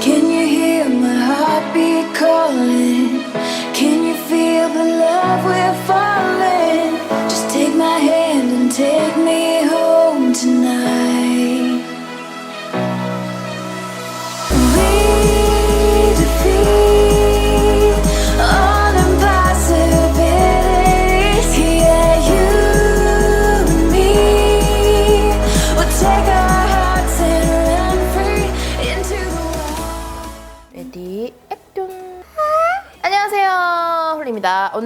Can you hear my heartbeat calling? Can you feel the love we're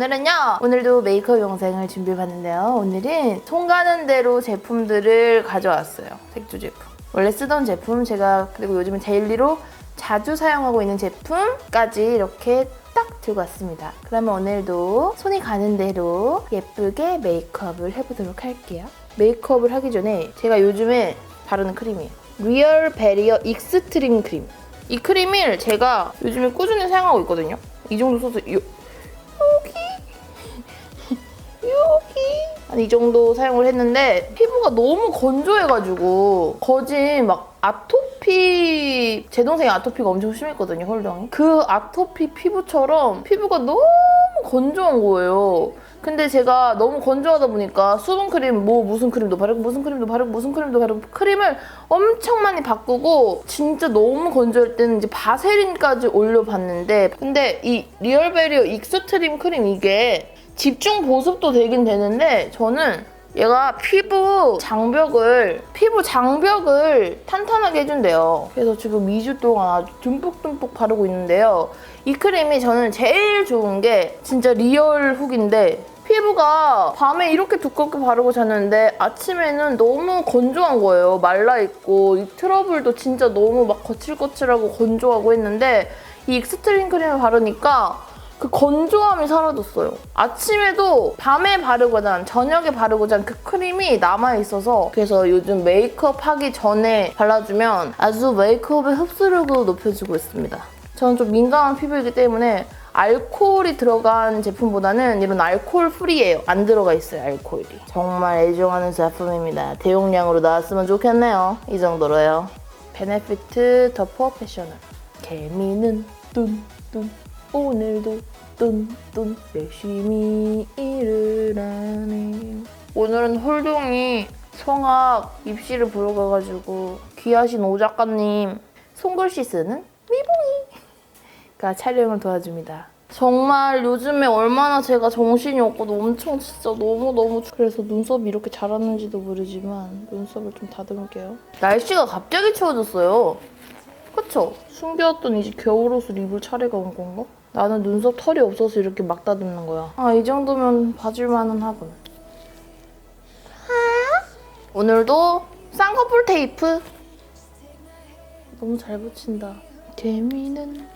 오늘은요 오늘도 메이크업 영상을 준비해봤는데요. 오늘은 송 가는 대로 제품들을 가져왔어요. 색조 제품. 원래 쓰던 제품 제가 그리고 요즘에 데일리로 자주 사용하고 있는 제품까지 이렇게 딱 들고 왔습니다. 그러면 오늘도 손이 가는 대로 예쁘게 메이크업을 해보도록 할게요. 메이크업을 하기 전에 제가 요즘에 바르는 크림이에요. 리얼 베리어 익스트림 크림. 이 크림을 제가 요즘에 꾸준히 사용하고 있거든요. 이 정도 써서 여기. 한 이 정도 사용을 했는데 피부가 너무 건조해가지고 거진 막 아토피 제 동생이 아토피가 엄청 심했거든요 혈당이. 그 아토피 피부처럼 피부가 너무 건조한 거예요. 근데 제가 너무 건조하다 보니까 수분 크림 뭐 무슨 크림도 바르고 무슨 크림도 바르고 무슨 크림도 바르고 크림을 엄청 많이 바꾸고 진짜 너무 건조할 때는 이제 바세린까지 올려봤는데 근데 이 리얼베리어 익스트림 크림 이게 집중 보습도 되긴 되는데 저는 얘가 피부 장벽을 피부 장벽을 탄탄하게 해준대요. 그래서 지금 2주 동안 아주 듬뿍듬뿍 바르고 있는데요. 이 크림이 저는 제일 좋은 게 진짜 리얼 훅인데 피부가 밤에 이렇게 두껍게 바르고 잤는데 아침에는 너무 건조한 거예요. 말라있고 이 트러블도 진짜 너무 막 거칠거칠하고 건조하고 했는데 이 익스트림 크림을 바르니까 그 건조함이 사라졌어요. 아침에도 밤에 바르거나 저녁에 바르고자 그 크림이 남아있어서 그래서 요즘 메이크업 하기 전에 발라주면 아주 메이크업의 흡수력을 높여주고 있습니다. 저는 좀 민감한 피부이기 때문에 알코올이 들어간 제품보다는 이런 알코올 프리예요. 안 들어가 있어요, 알코올이. 정말 애정하는 제품입니다. 대용량으로 나왔으면 좋겠네요. 이 정도로요. 베네피트 더 프로페셔널. 개미는 뚠뚠 오늘도 뚠뚠 열심히 하네. 오늘은 홀동이 성악 입시를 보러 가가지고 귀하신 오 작가님 손글씨 쓰는 미봉이가 촬영을 도와줍니다. 정말 요즘에 얼마나 제가 정신이 없고도 엄청 진짜 너무너무 추- 그래서 눈썹이 이렇게 자랐는지도 모르지만 눈썹을 좀 다듬을게요. 날씨가 갑자기 추워졌어요. 그쵸? 숨겨왔던 이제 겨울옷을 입을 차례가 온 건가? 나는 눈썹 털이 없어서 이렇게 막 다듬는 거야. 아, 이 정도면 봐줄만은 하군. 오늘도 쌍꺼풀 테이프. 너무 잘 붙인다. 개미는.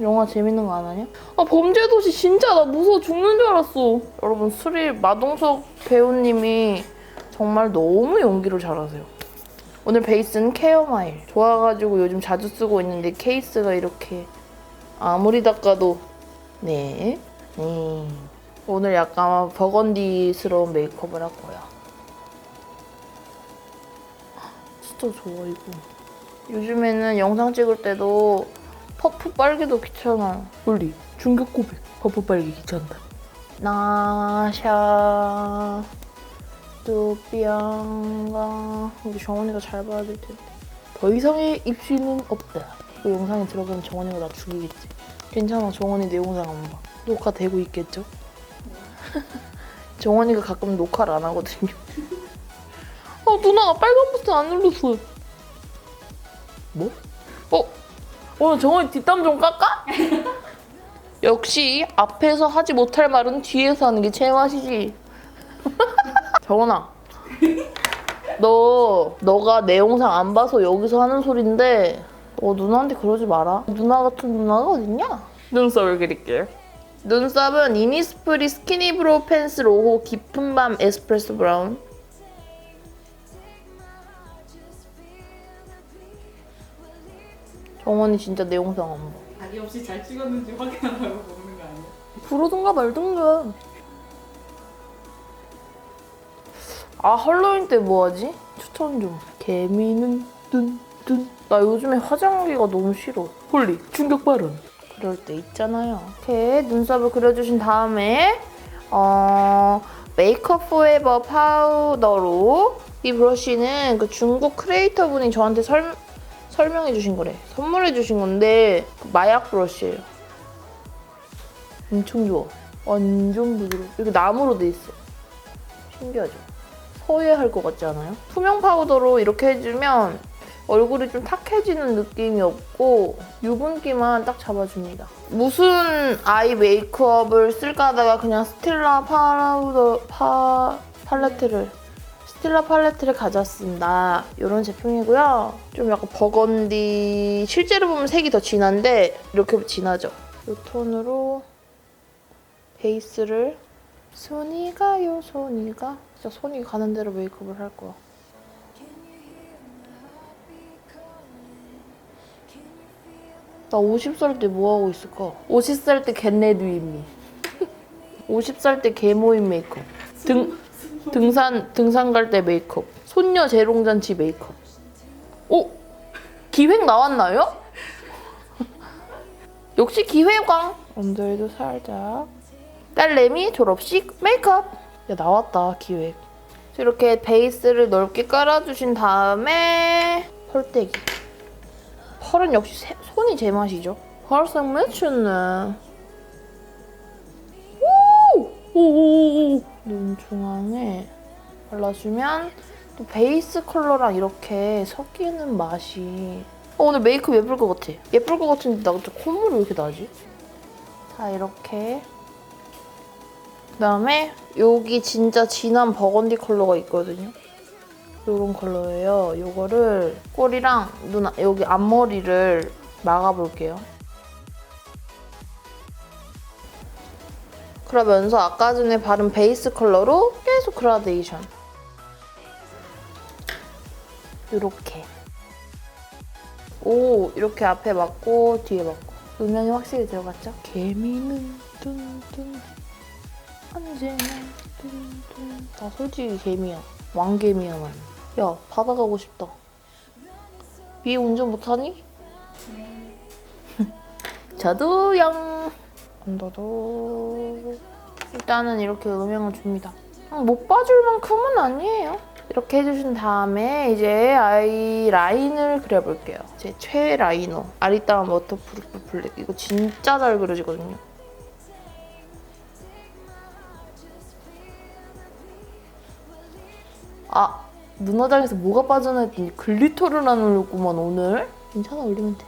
영화 재밌는 거 안 하냐? 아 범죄도시 진짜 나 무서워 죽는 줄 알았어. 여러분 수리 마동석 배우님이 정말 너무 연기를 잘하세요. 오늘 베이스는 케어마일 좋아가지고 요즘 자주 쓰고 있는데 케이스가 이렇게 아무리 닦아도 네. 음. 오늘 약간 버건디스러운 메이크업을 할 거야. 진짜 좋아 이거. 요즘에는 영상 찍을 때도 퍼프 빨기도 귀찮아. 올리 중격 고백. 퍼프 빨기 귀찮다. 나샤 뚜비앙가 우리 정원이가 잘 봐야 될 텐데. 더 이상의 입시는 없다. 그 영상에 들어가면 정원이가 나 죽이겠지. 괜찮아 정원이 내 영상 안 봐. 녹화되고 있겠죠? 정원이가 가끔 녹화를 안 하거든요. 어 누나가 빨간 버튼 안 눌렀어. 뭐? 어? 오늘 정원이 뒷담 좀 깎아? 역시 앞에서 하지 못할 말은 뒤에서 하는 게 제맛이지. 정원아. 너, 너가 내 영상 안 봐서 여기서 하는 소린데, 너 누나한테 그러지 마라. 누나 같은 누나가 어딨냐? 눈썹을 그릴게요. 눈썹은 이니스프리 스키니 브로우 펜슬 5호 깊은 밤 에스프레소 브라운. 정원이 진짜 내 영상 안 봐. 자기 없이 잘 찍었는지 확인하려고 부르든가 말든가. 아 할로윈 때 뭐하지? 추천 좀. 개미는 뚠뚠. 나 요즘에 화장하기가 너무 싫어. 홀리 충격 발언. 그럴 때 있잖아요. 이렇게 눈썹을 그려주신 다음에 어 메이크업 포에버 파우더로 이 브러쉬는 그 중국 크리에이터 분이 저한테 설, 설명해 주신 거래. 선물해 주신 건데 그 마약 브러쉬예요. 엄청 좋아. 완전 부드러워. 이렇게 나무로 돼 있어. 신기하죠? 서예할 것 같지 않아요? 투명 파우더로 이렇게 해주면 얼굴이 좀 탁해지는 느낌이 없고 유분기만 딱 잡아줍니다. 무슨 아이 메이크업을 쓸까 하다가 그냥 스틸라 파우더 파 팔레트를 스틸라 팔레트를 가져왔습니다. 이런 제품이고요. 좀 약간 버건디 실제로 보면 색이 더 진한데 이렇게 진하죠. 이 톤으로 베이스를 손이 가요 손이 가 진짜 손이 가는 대로 메이크업을 할 거야. 나 50살 때 뭐 하고 있을까? 50살 때 겟레드 윗미. 50살 때 개모임 메이크업. 등 등산 등산 갈 때 메이크업. 손녀 재롱잔치 메이크업. 오 기획 나왔나요? 역시 기획왕. 언더에도 살짝. 딸내미 졸업식 메이크업. 야 나왔다 기획. 이렇게 베이스를 넓게 깔아주신 다음에 펄떼기. 펄은 역시 세- 손이 제맛이죠. 펄색 맺혔네. 오 오오오. 눈 중앙에 발라주면 또 베이스 컬러랑 이렇게 섞이는 맛이. 어, 오늘 메이크업 예쁠 것 같아. 예쁠 것 같은데 나 진짜 콧물이 왜 이렇게 나지? 자 이렇게. 그다음에 여기 진짜 진한 버건디 컬러가 있거든요. 요런 컬러예요. 요거를 꼬리랑 눈 아- 여기 앞머리를 막아볼게요. 그러면서 아까 전에 바른 베이스 컬러로 계속 그라데이션. 요렇게. 오, 이렇게 앞에 맞고 뒤에 맞고. 음영이 확실히 들어갔죠? 개미는 뚠뚠 뚠뚠 나 솔직히 개미야. 왕개미야 난. 야 바다 가고 싶다. 위에 운전 못하니? 저도요. 언더도 일단은 이렇게 음영을 줍니다. 음, 못 봐줄 만큼은 아니에요. 이렇게 해주신 다음에 이제 아이 라인을 그려볼게요. 제 최애 라이너 아리따운 워터프루프 블랙 이거 진짜 잘 그려지거든요. 아 눈화장에서 뭐가 빠져나 했더니 글리터를 안 올렸구만 오늘? 괜찮아 올리면 돼.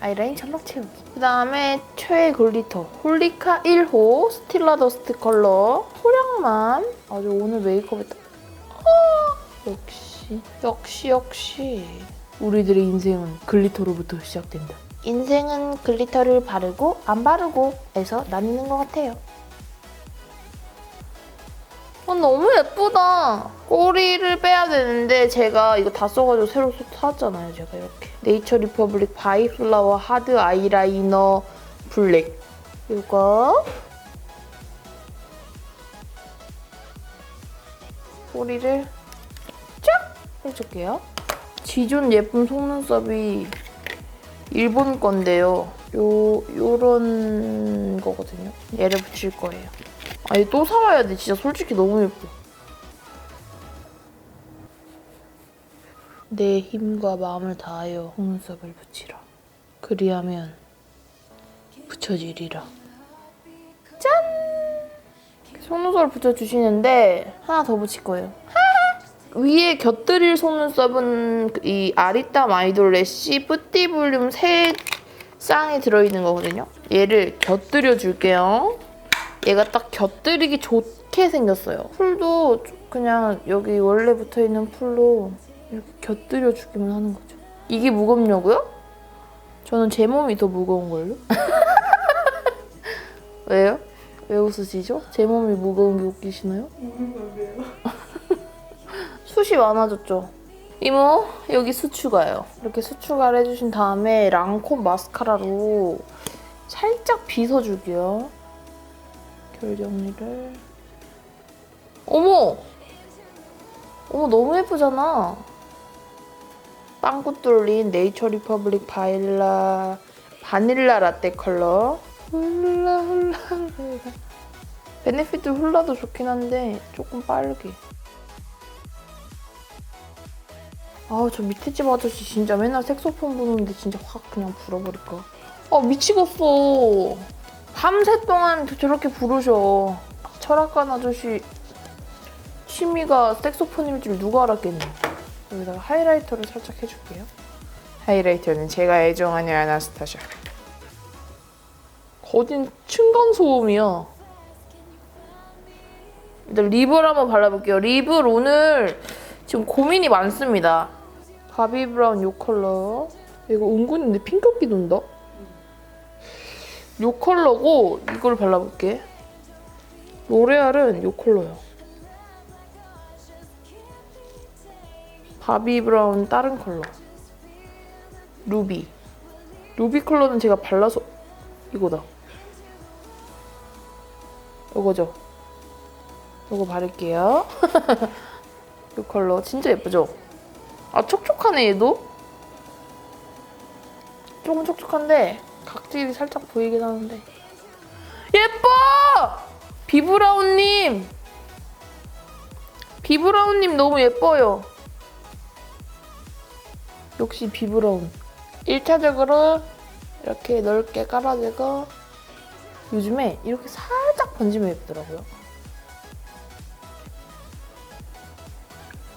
아이라인 철록 채우기 그 다음에 최애 글리터. 홀리카 1호 스틸라 더스트 컬러. 소량만. 아주 오늘 메이크업에 딱. 아, 역시. 역시 역시. 우리들의 인생은 글리터로부터 시작된다. 인생은 글리터를 바르고 안 바르고 에서 나뉘는 것 같아요 어, 너무 예쁘다. 꼬리를 빼야 되는데 제가 이거 다 써가지고 새로 샀잖아요. 제가 이렇게. 네이처 리퍼블릭 바이플라워 하드 아이라이너 블랙. 이거. 꼬리를 쫙 해줄게요. 지존 예쁜 속눈썹이 일본 건데요. 요, 요런 거거든요. 얘를 붙일 거예요. 아니 또 사와야 돼. 진짜 솔직히 너무 예뻐. 내 힘과 마음을 다하여 속눈썹을 붙이라. 그리하면 붙여지리라. 짠! 속눈썹을 붙여주시는데 하나 더 붙일 거예요. 위에 곁들일 속눈썹은 그이 아리따 마이돌 래쉬 뿌띠 볼륨 세 쌍이 들어있는 거거든요. 얘를 곁들여 줄게요. 얘가 딱 곁들이기 좋게 생겼어요. 풀도 그냥 여기 원래 붙어있는 풀로 이렇게 곁들여 주기만 하는 거죠. 이게 무겁냐고요? 저는 제 몸이 더 무거운 걸요? 왜요? 왜 웃으시죠? 제 몸이 무거운 게 웃기시나요? 숱이 많아졌죠? 이모 여기 수추가요. 이렇게 수추가를 해주신 다음에 랑콤 마스카라로 살짝 빗어주기요. 결 정리를. 어머! 어머 너무 예쁘잖아. 빵꾸 뚫린 네이처 리퍼블릭 바닐라 바닐라 라떼 컬러. 훌라 훌라 훌라. 베네피트 훌라도 좋긴 한데 조금 빠르게. 아우 저 밑에 집 아저씨 진짜 맨날 색소폰 부는데 진짜 확 그냥 불어버릴까. 아 미치겠어. 밤새 동안 저렇게 부르셔. 철학관 아저씨 취미가 색소폰일 줄 누가 알았겠네. 여기다가 하이라이터를 살짝 해줄게요. 하이라이터는 제가 애정하는 아나스타샤. 거진 층간소음이야. 일단 립을 한번 발라볼게요. 립을 오늘 지금 고민이 많습니다. 바비 브라운 요 컬러. 이거 은근히 근데 핑크기 돈다. 요 컬러고 이걸 발라볼게. 로레알은 요 컬러요. 바비 브라운 다른 컬러. 루비. 루비 컬러는 제가 발라서 이거다. 이거죠. 이거 바를게요. 이 컬러 진짜 예쁘죠? 아 촉촉하네 얘도. 조금 촉촉한데 각질이 살짝 보이긴 하는데 예뻐! 비브라운님 비브라운님 너무 예뻐요. 역시 비브라운. 1차적으로 이렇게 넓게 깔아주고 요즘에 이렇게 살짝 번지면 예쁘더라고요.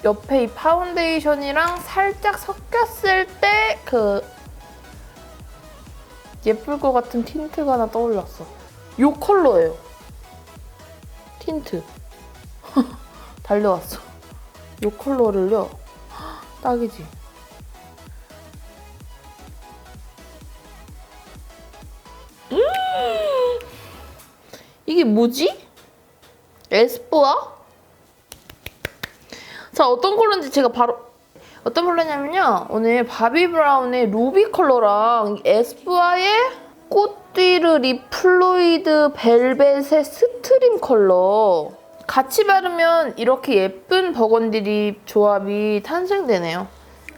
옆에 이 파운데이션이랑 살짝 섞였을 때그 예쁠 것 같은 틴트가 하나 떠올랐어. 요 컬러예요. 틴트. 달려왔어. 요 컬러를요. 딱이지. 음! 이게 뭐지? 에스쁘아? 자 어떤 컬러인지 제가 바로 어떤 컬러냐면요. 오늘 바비 브라운의 루비 컬러랑 에스쁘아의 꽃띠르 립 플로이드 벨벳의 스트림 컬러. 같이 바르면 이렇게 예쁜 버건디 립 조합이 탄생되네요.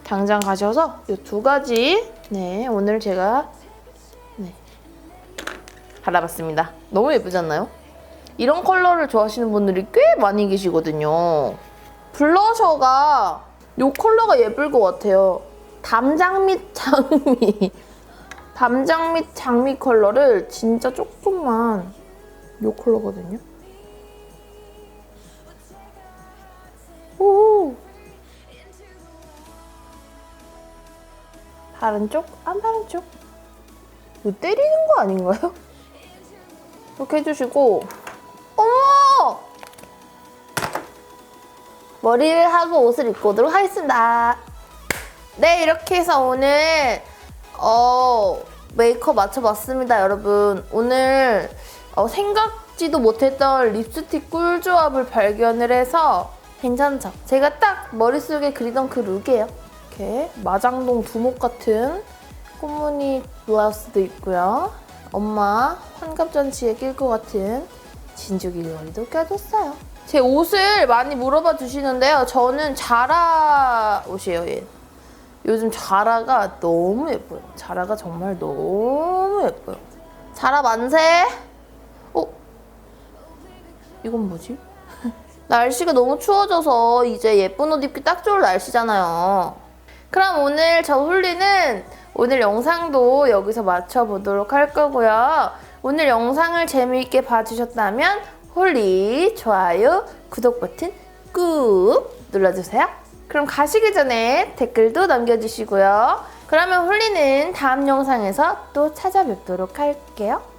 당장 가셔서 이 두 가지 네 오늘 제가 네, 발라봤습니다. 너무 예쁘지 않나요? 이런 컬러를 좋아하시는 분들이 꽤 많이 계시거든요. 블러셔가 이 컬러가 예쁠 것 같아요. 담장 및 장미. 담장 및 장미 컬러를 진짜 조금만 이 컬러거든요. 오. 바른 쪽, 안 바른 쪽. 이거 때리는 거 아닌가요? 이렇게 해주시고 어머! 머리를 하고 옷을 입고 오도록 하겠습니다. 네, 이렇게 해서 오늘 어, 메이크업 맞춰봤습니다, 여러분. 오늘 어, 생각지도 못했던 립스틱 꿀조합을 발견을 해서 괜찮죠? 제가 딱 머릿속에 그리던 그 룩이에요. 이렇게 마장동 두목 같은 꽃무늬 블라우스도 있고요. 엄마 환갑잔치에 낄 것 같은 진주기 머리도 껴줬어요. 제 옷을 많이 물어봐 주시는데요. 저는 자라 옷이에요, 얘. 요즘 자라가 너무 예뻐요. 자라가 정말 너무 예뻐요. 자라 만세! 어? 이건 뭐지? 날씨가 너무 추워져서 이제 예쁜 옷 입기 딱 좋을 날씨잖아요. 그럼 오늘 저 홀리는 오늘 영상도 여기서 마쳐보도록 할 거고요. 오늘 영상을 재미있게 봐주셨다면 홀리 좋아요, 구독 버튼 꾹 눌러주세요. 그럼 가시기 전에 댓글도 남겨주시고요. 그러면 홀리는 다음 영상에서 또 찾아뵙도록 할게요.